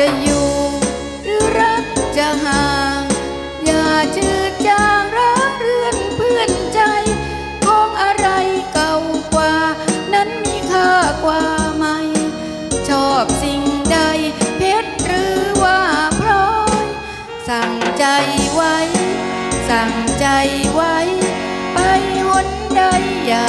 จะอยู่หรือรักจะห่าง อย่าจืดจางรักเรือนเพื่อนใจ ของอะไรเก่ากว่า นั้นมีค่ากว่าไหม ชอบสิ่งใดเพชรหรือว่าพลอย สั่งใจไว้ สั่งใจไว้ ไปหนใดอย่า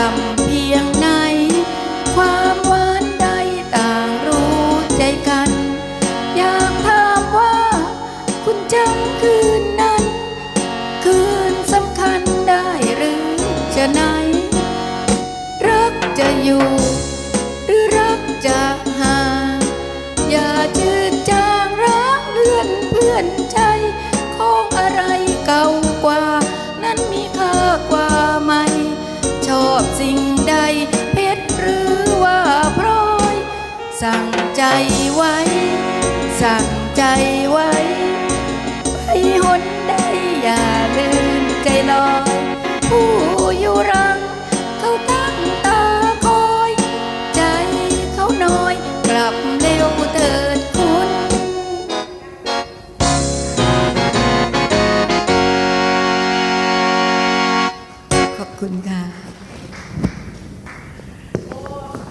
ช่ำเพียงไหน ความหวานใดต่างรู้ใจกัน อยากถามว่าคุณจำคือ ไว้ไปหนใดอย่าลืมใจลอย ผู้อยู่รัง เขาตั้งตาคอย ใจเขาน้อย กลับเร็วเถิดคุณ ขอบคุณค่ะ